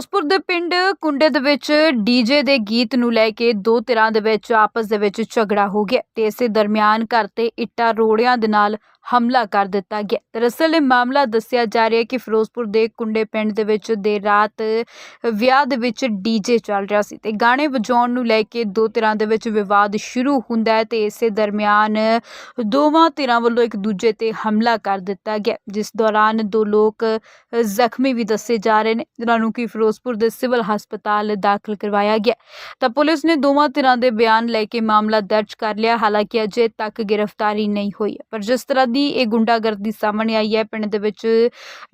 ਫਿਰੋਜ਼ਪੁਰ ਦੇ ਪਿੰਡ ਕੁੰਡੇ ਦੇ ਵਿੱਚ ਡੀਜੇ ਦੇ ਗੀਤ ਨੂੰ ਲੈ ਕੇ ਦੋ ਧਿਰਾਂ ਦੇ ਵਿੱਚ ਆਪਸ ਦੇ ਵਿੱਚ ਝਗੜਾ ਹੋ ਗਿਆ ਤੇ ਇਸੇ ਦਰਮਿਆਨ ਘਰ ਤੇ ਇੱਟਾਂ ਰੋੜਿਆਂ ਦੇ ਨਾਲ ਹਮਲਾ ਕਰ ਦਿੱਤਾ ਗਿਆ। ਦਰਅਸਲ ਇਹ ਮਾਮਲਾ ਦੱਸਿਆ ਜਾ ਰਿਹਾ ਹੈ ਕਿ ਫਿਰੋਜ਼ਪੁਰ ਦੇ ਕੁੰਡੇ ਪਿੰਡ ਦੇ ਵਿੱਚ ਦੇਰ ਰਾਤ ਵਿਆਹ ਦੇ ਵਿੱਚ ਡੀਜੇ ਚੱਲ ਰਿਹਾ ਸੀ ਤੇ ਗਾਣੇ ਵਜਾਉਣ ਨੂੰ ਲੈ ਕੇ ਦੋ ਧਿਰਾਂ ਦੇ ਵਿੱਚ ਵਿਵਾਦ ਸ਼ੁਰੂ ਹੁੰਦਾ ਹੈ ਤੇ ਇਸੇ ਦਰਮਿਆਨ ਦੋਵਾਂ ਧਿਰਾਂ ਵੱਲੋਂ ਇੱਕ ਦੂਜੇ ਤੇ ਹਮਲਾ ਕਰ ਦਿੱਤਾ ਗਿਆ। ਜਿਸ ਦੌਰਾਨ ਦੋ ਲੋਕ ਜ਼ਖਮੀ ਵੀ ਦੱਸੇ ਜਾ ਰਹੇ ਨੇ, ਜਿਨ੍ਹਾਂ ਨੂੰ ਕਿ ਫਿਰੋਜ਼ਪੁਰ ਦੇ ਸਿਵਲ ਹਸਪਤਾਲ ਦਾਖਲ ਕਰਵਾਇਆ ਗਿਆ। ਤਾਂ ਪੁਲਿਸ ਨੇ ਦੋਵਾਂ ਧਿਰਾਂ ਦੇ ਬਿਆਨ ਲੈ ਕੇ ਮਾਮਲਾ ਦਰਜ ਕਰ ਲਿਆ। ਹਾਲਾਂਕਿ ਅਜੇ ਤੱਕ ਗ੍ਰਿਫਤਾਰੀ ਨਹੀਂ ਹੋਈ, ਪਰ ਜਿਸ ਤਰ੍ਹਾਂ ਦੀ ਇਹ ਗੁੰਡਾਗਰਦੀ ਸਾਹਮਣੇ ਆਈ ਹੈ। ਪਿੰਡ ਦੇ ਵਿੱਚ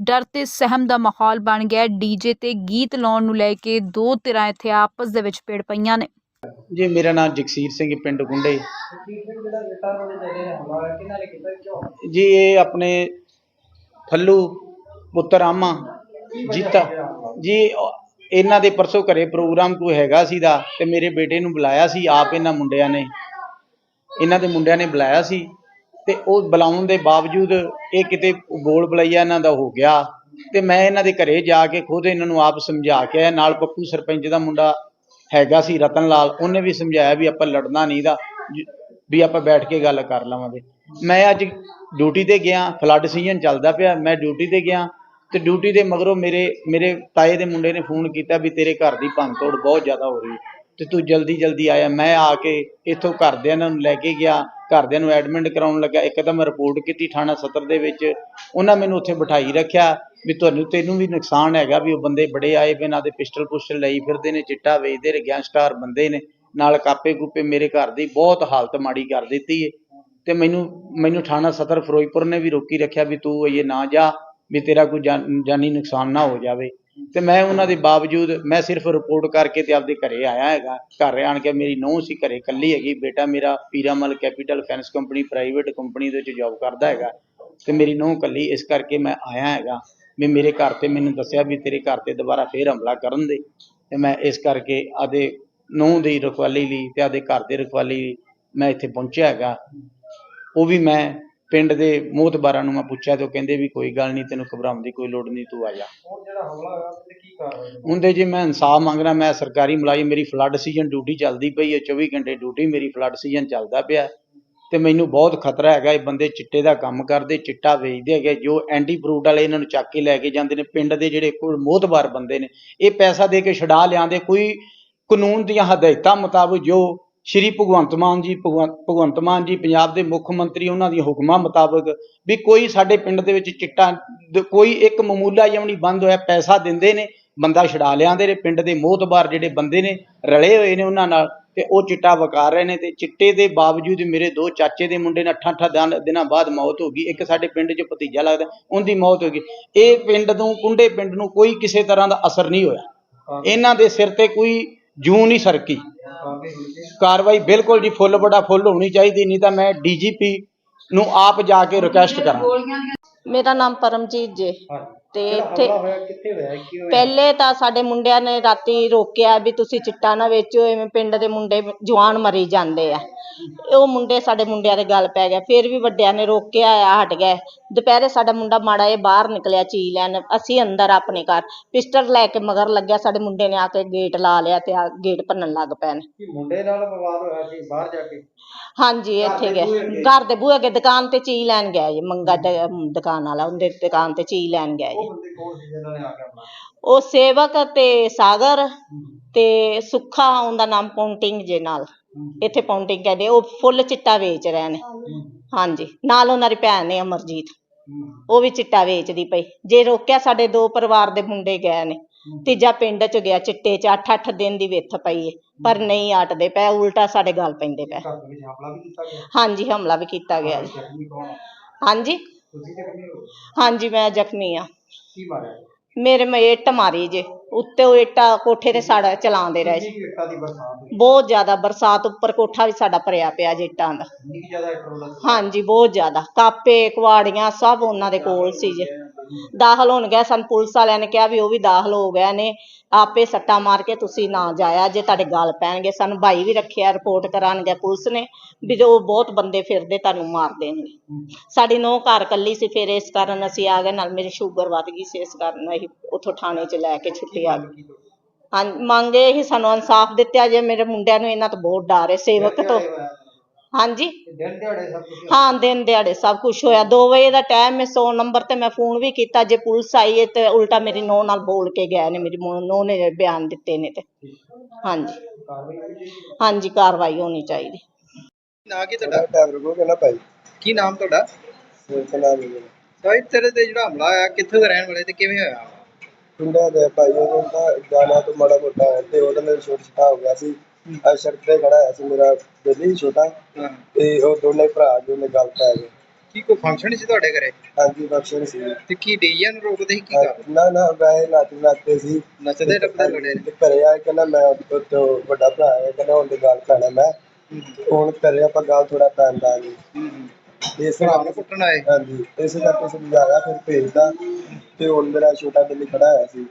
ਡਰ ਤੇ ਸਹਿਮ ਦਾ ਮਾਹੌਲ ਬਣ ਗਿਆ ਡੀਜੇ ਤੇ ਗੀਤ ਲਾਉਣ ਨੂੰ ਲੈ ਕੇ ਦੋ ਧਿਰਾਂ ਇੱਥੇ ਆਪਸ ਦੇ ਵਿੱਚ ਪੇੜ ਪਈਆਂ ਨੇ। ਜੀ, ਮੇਰਾ ਨਾਮ ਜਗਸੀਰ ਸਿੰਘ ਪਿੰਡ ਗੁੰਡੇ। ਜੀ, ਇਹ ਆਪਣੇ ਫੱਲੂ ਪੁੱਤਰ ਆਮਾ ਜੀਤਾ। ਜੀ, ਇਹਨਾਂ ਦੇ ਪਰਸੋਂ ਘਰੇ ਪ੍ਰੋਗਰਾਮ ਕੋਈ ਹੈਗਾ ਸੀ ਦਾ ਤੇ ਮੇਰੇ ਬੇਟੇ ਨੂੰ ਬੁਲਾਇਆ ਸੀ, ਆਪ ਇਹਨਾਂ ਮੁੰਡਿਆਂ ਨੇ। ਇਹਨਾਂ ਦੇ ਮੁੰਡਿਆਂ ਨੇ ਬੁਲਾਇਆ ਸੀ। ਤੇ ਉਹ ਬੁਲਾਉਣ ਦੇ ਬਾਵਜੂਦ ਇਹ ਕਿਤੇ ਬੋਲ ਬਲਈਆ ਇਹਨਾਂ ਦਾ ਹੋ ਗਿਆ। ਤੇ ਮੈਂ ਇਹਨਾਂ ਦੇ ਘਰੇ ਜਾ ਕੇ ਖੁਦ ਇਹਨਾਂ ਨੂੰ ਆਪ ਸਮਝਾ ਕੇ ਆਇਆ। ਨਾਲ ਪੱਪੂ ਸਰਪੰਚ ਦਾ ਮੁੰਡਾ ਹੈਗਾ ਸੀ ਰਤਨ ਲਾਲ। ਉਹਨੇ ਵੀ ਸਮਝਾਇਆ ਵੀ ਆਪਾਂ ਲੜਨਾ ਨਹੀਂ ਦਾ ਵੀ ਆਪਾਂ ਬੈਠ ਕੇ ਗੱਲ ਕਰ ਲਵਾਂਗੇ। ਮੈਂ ਅੱਜ ਡਿਊਟੀ ਤੇ ਗਿਆ, ਫਲੱਡ ਸੀਜ਼ਨ ਚੱਲਦਾ ਪਿਆ। ਮੈਂ ਡਿਊਟੀ ਤੇ ਗਿਆ ਤੇ ਡਿਊਟੀ ਦੇ ਮਗਰੋਂ ਮੇਰੇ ਮੇਰੇ ਤਾਏ ਦੇ ਮੁੰਡੇ ਨੇ ਫੋਨ ਕੀਤਾ ਵੀ ਤੇਰੇ ਘਰ ਦੀ ਭੰਨਤੋੜ ਬਹੁਤ ਜ਼ਿਆਦਾ ਹੋ ਰਹੀ ਹੈ। ਤੇ ਤੂੰ ਜਲਦੀ ਜਲਦੀ ਆਇਆ। ਮੈਂ ਆ ਕੇ ਇੱਥੋਂ ਘਰਦਿਆਂ ਨੂੰ ਲੈ ਕੇ ਗਿਆ। ਘਰਦਿਆਂ ਨੂੰ ਐਡਮਿਟ ਕਰਾਉਣ ਲੱਗਾ ਇੱਕਦਮ ਰਿਪੋਰਟ ਕੀਤੀ ਥਾਣਾ ਸਦਰ ਦੇ ਵਿੱਚ। ਉਹਨਾਂ ਮੈਨੂੰ ਉੱਥੇ ਬਿਠਾਈ ਰੱਖਿਆ ਵੀ ਤੁਹਾਨੂੰ, ਤੈਨੂੰ ਵੀ ਨੁਕਸਾਨ ਹੈਗਾ ਵੀ ਉਹ ਬੰਦੇ ਬੜੇ ਆਏ ਵੀ ਇਹਨਾਂ ਦੇ ਪਿਸਟਲ ਪੁਸਟਲ ਲਈ ਫਿਰਦੇ ਨੇ, ਚਿੱਟਾ ਵੇਚਦੇ ਨੇ, ਗੈਂਗਸਟਰ ਬੰਦੇ ਨੇ, ਨਾਲ ਕਾਪੇ ਕੂਪੇ ਮੇਰੇ ਘਰ ਦੀ ਬਹੁਤ ਹਾਲਤ ਮਾੜੀ ਕਰ ਦਿੱਤੀ ਏ। ਤੇ ਮੈਨੂੰ ਮੈਨੂੰ ਥਾਣਾ ਸਤਰ ਫਿਰੋਜ਼ਪੁਰ ਨੇ ਵੀ ਰੋਕੀ ਰੱਖਿਆ ਵੀ ਤੂੰ ਇਹ ਨਾ ਜਾ, ਵੀ ਤੇਰਾ ਕੋਈ ਜਾਨ- ਜਾਨੀ ਨੁਕਸਾਨ ਨਾ ਹੋ ਜਾਵੇ। ਤੇ ਮੈਂ ਉਹਨਾਂ ਦੇ ਬਾਵਜੂਦ ਮੈਂ ਸਿਰਫ ਰਿਪੋਰਟ ਕਰਕੇ ਤੇ ਆਪਦੇ ਘਰੇ ਆਇਆ ਹੈਗਾ। ਘਰ ਆਣ ਕੇ ਮੇਰੀ ਨੂੰਹ ਸੀ ਘਰੇ ਇਕੱਲੀ ਹੈਗੀ। ਬੇਟਾ ਮੇਰਾ Piramal capital finance company private company ਦੇ ਵਿੱਚ ਜੌਬ ਕਰਦਾ ਹੈਗਾ। ਤੇ ਮੇਰੀ ਨੂੰਹ ਇਕੱਲੀ, ਇਸ ਕਰਕੇ ਮੈਂ ਆਇਆ ਹੈਗਾ। ਵੀ ਮੇਰੇ ਘਰ ਤੇ ਮੈਨੂੰ ਦੱਸਿਆ ਵੀ ਤੇਰੇ ਘਰ ਤੇ ਦੁਬਾਰਾ ਫੇਰ ਹਮਲਾ ਕਰਨ ਦੇ। ਤੇ ਮੈਂ ਇਸ ਕਰਕੇ ਆਦੇ ਨੂੰਹ ਦੀ ਰਖਵਾਲੀ ਲਈ ਤੇ ਆਦੇ ਘਰ ਦੇ ਰਖਵਾਲੀ ਲਈ ਮੈਂ ਇੱਥੇ ਪਹੁੰਚਿਆ ਹੈਗਾ। ਉਹ ਵੀ ਮੈਂ ਪਿੰਡ ਦੇ ਮੋਹਤਬਾਰਾਂ ਨੂੰ ਮੈਂ ਪੁੱਛਿਆ ਤੇ ਉਹ ਕਹਿੰਦੇ ਵੀ ਕੋਈ ਗੱਲ ਨਹੀਂ ਤੈਨੂੰ ਘਬਰਾਉਣ ਦੀ ਕੋਈ ਲੋੜ ਨਹੀਂ ਤੂੰ ਆ ਜਾ ਹੁਣ ਜਿਹੜਾ ਹਮਲਾ ਹੋਇਆ ਉਹਦੇ ਤੇ ਕੀ ਕਾਰਵਾਈ ਹੋਈ? ਉਹਦੇ ਜੇ ਮੈਂ ਇਨਸਾਫ ਮੰਗਣਾ ਮੈਂ ਸਰਕਾਰੀ ਮੁਲਾਜ਼ਮ ਮੇਰੀ ਫਲੱਡ ਸੀਜ਼ਨ ਡਿਊਟੀ ਚੱਲਦੀ ਪਈ ਹੈ 24 ਘੰਟੇ ਡਿਊਟੀ ਮੇਰੀ ਫਲੱਡ ਸੀਜ਼ਨ ਚੱਲਦਾ ਪਿਆ ਤੇ ਮੈਨੂੰ ਬਹੁਤ ਖਤਰਾ ਹੈਗਾ ਇਹ ਬੰਦੇ ਚਿੱਟੇ ਦਾ ਕੰਮ ਕਰਦੇ ਚਿੱਟਾ ਵੇਚਦੇ ਹੈਗੇ ਜੋ ਐਂਟੀ ਫਰੂਟ ਵਾਲੇ ਇਹਨਾਂ ਨੂੰ ਚੱਕ ਕੇ ਲੈ ਕੇ ਜਾਂਦੇ ਨੇ ਪਿੰਡ ਦੇ ਜਿਹੜੇ ਕੋਲ ਮੋਹਤਬਾਰ ਬੰਦੇ ਨੇ ਇਹ ਪੈਸਾ ਦੇ ਕੇ ਛਡਾ ਲਿਆਂਦੇ ਕੋਈ ਕਾਨੂੰਨ ਦੀਆਂ ਹਦਾਇਤਾਂ ਮੁਤਾਬਕ ਜੋ ਸ਼੍ਰੀ ਭਗਵੰਤ ਮਾਨ ਜੀ ਭਗਵੰ- ਭਗਵੰਤ ਮਾਨ ਜੀ ਪੰਜਾਬ ਦੇ ਮੁੱਖ ਮੰਤਰੀ ਉਹਨਾਂ ਦੀਆਂ ਹੁਕਮਾਂ ਮੁਤਾਬਕ ਵੀ ਕੋਈ ਸਾਡੇ ਪਿੰਡ ਦੇ ਵਿੱਚ ਚਿੱਟਾ ਕੋਈ ਇੱਕ ਮਾਮੂਲਾ ਜਿਹਾ ਨਹੀਂ ਬੰਦ ਹੋਇਆ ਪੈਸਾ ਦਿੰਦੇ ਨੇ ਬੰਦਾ ਛਡਾ ਲਿਆਂਦੇ ਨੇ ਪਿੰਡ ਦੇ ਮੋਹਤਬਾਰ ਜਿਹੜੇ ਬੰਦੇ ਨੇ ਰਲੇ ਹੋਏ ਨੇ ਉਹਨਾਂ ਨਾਲ ਤੇ ਉਹ ਚਿੱਟਾ ਵਕਾਰ ਰਹੇ ਨੇ ਤੇ ਚਿੱਟੇ ਦੇ ਬਾਵਜੂਦ ਮੇਰੇ ਦੋ ਚਾਚੇ ਦੇ ਮੁੰਡੇ ਨੇ ਅੱਠਾਂ ਅੱਠਾਂ ਦਿਨ- ਬਾਅਦ ਮੌਤ ਹੋ ਗਈ ਇੱਕ ਸਾਡੇ ਪਿੰਡ 'ਚ ਭਤੀਜਾ ਲੱਗਦਾ ਉਹਦੀ ਮੌਤ ਹੋ ਗਈ। ਇਹ ਪਿੰਡ ਨੂੰ ਕੁੰਡੇ ਪਿੰਡ ਨੂੰ ਕੋਈ ਕਿਸੇ ਤਰ੍ਹਾਂ ਦਾ ਅਸਰ ਨਹੀਂ ਹੋਇਆ। ਇਹਨਾਂ ਦੇ ਸਿਰ ਤੇ ਕੋਈ ਜੂੰ ਨਹੀਂ ਸਰਕੀ। ਕਾਰਵਾਈ ਬਿਲਕੁਲ ਜੀ ਫੁੱਲ ਬੜਾ ਫੁੱਲ ਹੋਣੀ ਚਾਹੀਦੀ ਨਹੀਂ ਤਾਂ ਮੈਂ ਡੀਜੀਪੀ ਨੂੰ ਆਪ ਜਾ ਕੇ ਰਿਕੁਐਸਟ ਕਰਾਂ ਮੇਰਾ ਨਾਮ ਪਰਮਜੀਤ ਜੇ। ਤੇ ਇੱਥੇ ਪਹਿਲੇ ਤਾਂ ਸਾਡੇ ਮੁੰਡਿਆਂ ਨੇ ਰਾਤੀ ਰੋਕਿਆ ਵੀ ਤੁਸੀਂ ਚਿੱਟਾ ਨਾ ਵੇਚੋ ਐਵੇਂ ਪਿੰਡ ਦੇ ਮੁੰਡੇ ਜਵਾਨ ਮਰੀ ਜਾਂਦੇ ਆ। ਉਹ ਮੁੰਡੇ ਸਾਡੇ ਮੁੰਡਿਆਂ ਦੇ ਗੱਲ ਪੈ ਗਿਆ ਫਿਰ ਵੀ ਵੱਡਿਆਂ ਨੇ ਰੋਕਿਆ ਆ ਹਟ ਗਏ ਦੁਪਹਿਰੇ ਸਾਡਾ ਮੁੰਡਾ ਮਾੜਾ ਇਹ ਬਾਹਰ ਨਿਕਲਿਆ ਚੀ ਲੈਣ ਅਸੀਂ ਅੰਦਰ ਆਪਣੇ ਘਰ। ਪਿਸਟਲ ਲੈ ਕੇ ਮਗਰ ਲੱਗਿਆ ਸਾਡੇ ਮੁੰਡੇ ਨੇ ਆ ਕੇ ਗੇਟ ਲਾ ਲਿਆ ਤੇ ਆ ਗੇਟ ਭੰਨਣ ਲੱਗ ਪਏ ਨੇ। ਕੀ ਮੁੰਡੇ ਨਾਲ ਵਿਵਾਦ ਹੋਇਆ ਸੀ ਬਾਹਰ ਜਾ ਕੇ? ਹਾਂਜੀ ਇੱਥੇ ਗਏ ਘਰ ਦੇ ਬੂਹੇ ਅੱਗੇ ਦੁਕਾਨ ਤੇ ਚੀ ਲੈਣ ਗਿਆ ਜੀ ਮੰਗਾ ਦ- ਦੁਕਾਨ ਵਾਲਾ ਉਹਦੇ ਦੁਕਾਨ ਤੇ ਚੀ ਲੈਣ ਗਿਆ ਜੀ। ਉਹ ਬੰਦੇ ਕੌਣ ਸੀ ਜਿਨ੍ਹਾਂ ਨੇ ਆ ਕੇ ਹਮਲਾ ਉਹ ਸੇਵਕ ਤੇ ਸਾਗਰ ਤੇ ਸੁੱਖਾ ਉਹਦਾ ਨਾਮ ਪੌਂਟਿੰਗ ਜੇ ਨਾਲ। ਇੱਥੇ ਪੌਂਟਿੰਗ ਕਹਿੰਦੇ ਉਹ ਫੁੱਲ ਚਿੱਟਾ ਵੇਚ ਰਹੇ ਨੇ। ਹਾਂਜੀ। ਨਾਲ ਉਹਨਾਂ ਦੀ ਭੈਣ ਨੇ ਅਮਰਜੀਤ। ਉਹ ਵੀ ਚਿੱਟਾ ਵੇਚਦੀ ਪਈ। ਜੇ ਰੋਕਿਆ ਸਾਡੇ ਦੋ ਪਰਿਵਾਰ ਦੇ ਮੁੰਡੇ ਗਏ ਨੇ ਤੀਜਾ ਪਿੰਡ ਚ ਗਿਆ ਚਿੱਟੇ ਚ 8-8 ਦਿਨ ਦੀ ਵਿੱਥ ਪਈ ਏ। ਪਰ ਨਹੀਂ ਆਟਦੇ ਪਏ ਉਲਟਾ ਸਾਡੇ ਗੱਲ ਪੈਂਦੇ ਪਏ। ਹਾਂਜੀ ਹਮਲਾ ਵੀ ਕੀਤਾ ਗਿਆ ਜੀ? ਹਾਂਜੀ। ਹਾਂਜੀ ਮੈਂ ਜ਼ਖਮੀ ਆ। ਕੀ ਮਾਰਿਆ? ਮੇਰੇ ਮੈਂ ਇੱਟ ਮਾਰੀ ਜੇ। ਉੱਤੇ ਉਹ ਇੱਟਾਂ ਕੋਠੇ ਤੇ ਸਾੜਾ ਚਲਾਉਂਦੇ ਰਹੇ ਜੀ ਕਿੰਨੀ ਕੁ ਇੱਟਾਂ ਦੀ ਬਰਸਾਤ ਹੋਈ? ਬਹੁਤ ਜ਼ਿਆਦਾ ਬਰਸਾਤ ਉੱਪਰ ਕੋਠਾ ਵੀ ਸਾਡਾ ਭਰਿਆ ਪਿਆ ਜੀ ਇੱਟਾਂ ਦਾ। ਕਿੰਨੀ ਕੁ ਜ਼ਿਆਦਾ ਇੱਟ ਰੋਲਾ ਸੀ? ਹਾਂਜੀ ਬਹੁਤ ਜ਼ਿਆਦਾ। ਕਾਪੇ ਕੁਆੜੀਆਂ ਸਭ ਉਹਨਾਂ ਦੇ ਕੋਲ ਸੀ ਜੀ। ਦਾਖਲ ਹੋਣ ਗਏ। ਸਾਨੂੰ ਪੁਲਿਸ ਵਾਲਿਆਂ ਨੇ ਕਿਹਾ ਵੀ ਉਹ ਵੀ ਦਾਖਲ ਹੋ ਗਏ ਨੇ। ਆਪੇ ਸੱਟਾਂ ਮਾਰ ਕੇ ਤੁਸੀਂ ਨਾ ਜਾਇਆ ਜੇ ਤੁਹਾਡੇ ਗਲ ਪੈਣਗੇ। ਸਾਨੂੰ ਭਾਈ ਵੀ ਰੱਖਿਆ, ਰਿਪੋਰਟ ਕਰਾਉਣ ਪੁਲਿਸ ਨੇ ਵੀ ਜੋ ਬਹੁਤ ਬੰਦੇ ਫਿਰਦੇ ਤੁਹਾਨੂੰ ਮਾਰ ਦੇਣਗੇ। ਸਾਡੀ ਨੌ ਘਰ ਕੱਲੀ ਸੀ, ਫਿਰ ਇਸ ਕਾਰਨ ਅਸੀਂ ਆ ਗਏ। ਨਾਲ ਮੇਰੀ ਸ਼ੂਗਰ ਵੱਧ ਗਈ ਸੀ, ਇਸ ਕਾਰਨ ਅਸੀਂ ਉੱਥੋਂ ਥਾਣੇ 'ਚ ਲੈ ਕੇ ਛੁੱਟੀ ਆ ਗਈ ਹਾਂ ਮੰਗੇ ਹੀ ਸਾਨੂੰ ਇਨਸਾਫ ਦਿੱਤਾ ਜੇ। ਮੇਰੇ ਮੁੰਡਿਆਂ ਨੂੰ ਇਹਨਾਂ ਤੋਂ ਬਹੁਤ ਡਰ ਹੈ, ਸੇਵਕ ਤੋਂ। ਹਾਂਜੀ? ਦਿਨ ਦਿਹਾੜੇ ਸਭ ਕੁਝ ਹਾਂ ਦਿਨ ਦਿਹਾੜੇ ਸਭ ਕੁਝ ਹੋਇਆ। 2 ਵਜੇ ਦਾ ਟਾਈਮ ਹੈ 100 ਨੰਬਰ ਤੇ ਮੈਂ ਫੋਨ ਵੀ ਕੀਤਾ ਜੇ ਪੁਲਿਸ ਆਈ ਹੈ ਤੇ ਉਲਟਾ ਮੇਰੀ ਨੌ ਨਾਲ ਬੋਲ ਕੇ ਗਏ ਨੇ ਮੇਰੀ ਨੌ ਨੇ ਬਿਆਨ ਦਿੱਤੇ ਨੇ ਤੇ। ਹਾਂਜੀ। ਹਾਂਜੀ ਕਾਰਵਾਈ ਹੋਣੀ ਚਾਹੀਦੀ। ਨਾ ਕੀ ਤੁਹਾਡਾ? ਡਰਾਈਵਰ ਕੋਲ ਕਹਿੰਦਾ ਭਾਈ। ਕੀ ਨਾਮ ਤੁਹਾਡਾ? ਹੀ ਮੇਰਾ ਸਾਹਿਬ ਤੇਰੇ ਤੇ ਜਿਹੜਾ ਹਮਲਾ ਹੋਇਆ ਕਿੱਥੋਂ ਦੇ ਰਹਿਣ ਵਾਲੇ ਤੇ ਕਿਵੇਂ ਹੋਇਆ? ਪਿੰਡਾਂ ਦੇ ਭਾਈ ਉਹ ਤਾਂ ਗਾਣਾ ਤੋਂ ਮਾੜਾ ਮੋਟਾ ਹੈ ਤੇ ਉਹਦਾ ਮੇਰੇ ਛੋਟ ਛੋਟਾ ਹੋ ਗਿਆ ਸੀ। ਆ ਸੜਕ ਤੇ ਖੜਾ ਹੋਇਆ ਸੀ ਮੇਰਾ ਬੇਲੀ ਛੋਟਾ ਹਾਂ। ਤੇ ਉਹ ਦੋਨੇ ਭਰਾ ਜੋ ਨੇ ਗੱਲ ਪੈ ਗਏ। ਕੀ ਕੋਈ ਫੰਕਸ਼ਨ ਸੀ ਤੁਹਾਡੇ ਘਰੇ? ਹਾਂਜੀ ਬਖਸ਼ਣ ਸੀ। ਤੇ ਕੀ ਡੀਜੇ ਨੂੰ ਰੋਕਦੇ ਸੀ ਕੀ ਕਰ ਨਾ ਨਾ ਵੈਸੇ ਨਾਚ ਨਾਚਦੇ ਸੀ। ਨੱਚਦੇ ਟੱਪਦੇ ਲੜੇ ਤੇ ਘਰੇ ਆ ਕੇ ਕਹਿੰਦਾ ਮੈਂ ਉਹ ਤੋਂ ਵੱਡਾ ਭਰਾ ਹੈ ਕਹਿੰਦਾ ਤੇ ਗੱਲ ਪੈਣਾ ਮੈਂ। ਹੁਣ ਘਰੇ ਆਪਾਂ ਗੱਲ ਥੋੜਾ ਪੈਂਦਾ ਨਹੀਂ। ਇਸ ਭਰਾ ਨੂੰ ਕੁੱਟਣ ਆਏ? ਹਾਂਜੀ ਇਸੇ ਕਰਕੇ ਸਮਝਾਇਆ ਫਿਰ ਭੇਜਦਾ ਤੇ ਹੁਣ ਮੇਰਾ ਛੋਟਾ ਬਿੱਲੀ ਖੜਾ ਹੋਇਆ ਸੀ।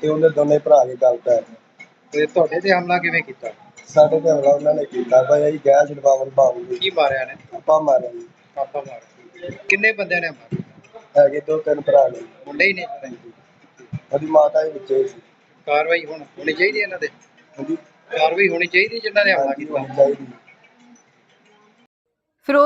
ਤੇ ਉਹਦੇ ਦੋਨੇ ਭਰਾ ਕੇ ਗੱਲ ਪੈ ਗਏ ਤੇ ਤੁਹਾਡੇ ਤੇ ਹਮਲਾ ਕਿਵੇਂ ਕੀਤਾ? ਸਾਡੇ ਤੇ ਹਮਲਾ ਉਹਨਾਂ ਨੇ ਕੀਤਾ ਭਾਈ ਅਸੀਂ ਗੈਸ ਛਡਵਾਉਣ ਪਾਉਂਗੇ ਕੀ ਮਾਰਿਆ ਨੇ? ਆਪਾਂ ਮਾਰੇ ਜੀ। ਪਾਪਾ ਮਾਰ। ਕਿੰਨੇ ਬੰਦਿਆਂ ਨੇ ਮਾਰੇ? ਹੈਗੇ ਦੋ ਤਿੰਨ ਭਰਾ ਨੇ। ਮੁੰਡੇ ਹੀ ਨੇ ਉਹਦੀ ਮਾਤਾ ਹੀ ਵਿੱਚੇ ਸੀ। ਕਾਰਵਾਈ ਹੁਣ ਹੋਣੀ ਚਾਹੀਦੀ ਹੈ ਇਹਨਾਂ ਤੇ? ਉਹਦੀ ਕਾਰਵਾਈ ਹੋਣੀ ਚਾਹੀਦੀ ਜਿਨ੍ਹਾਂ ਨੇ ਹਮਲਾ ਕੀਤਾ? ਚਾਹੀਦੀ। ਫਿਰੋਜ਼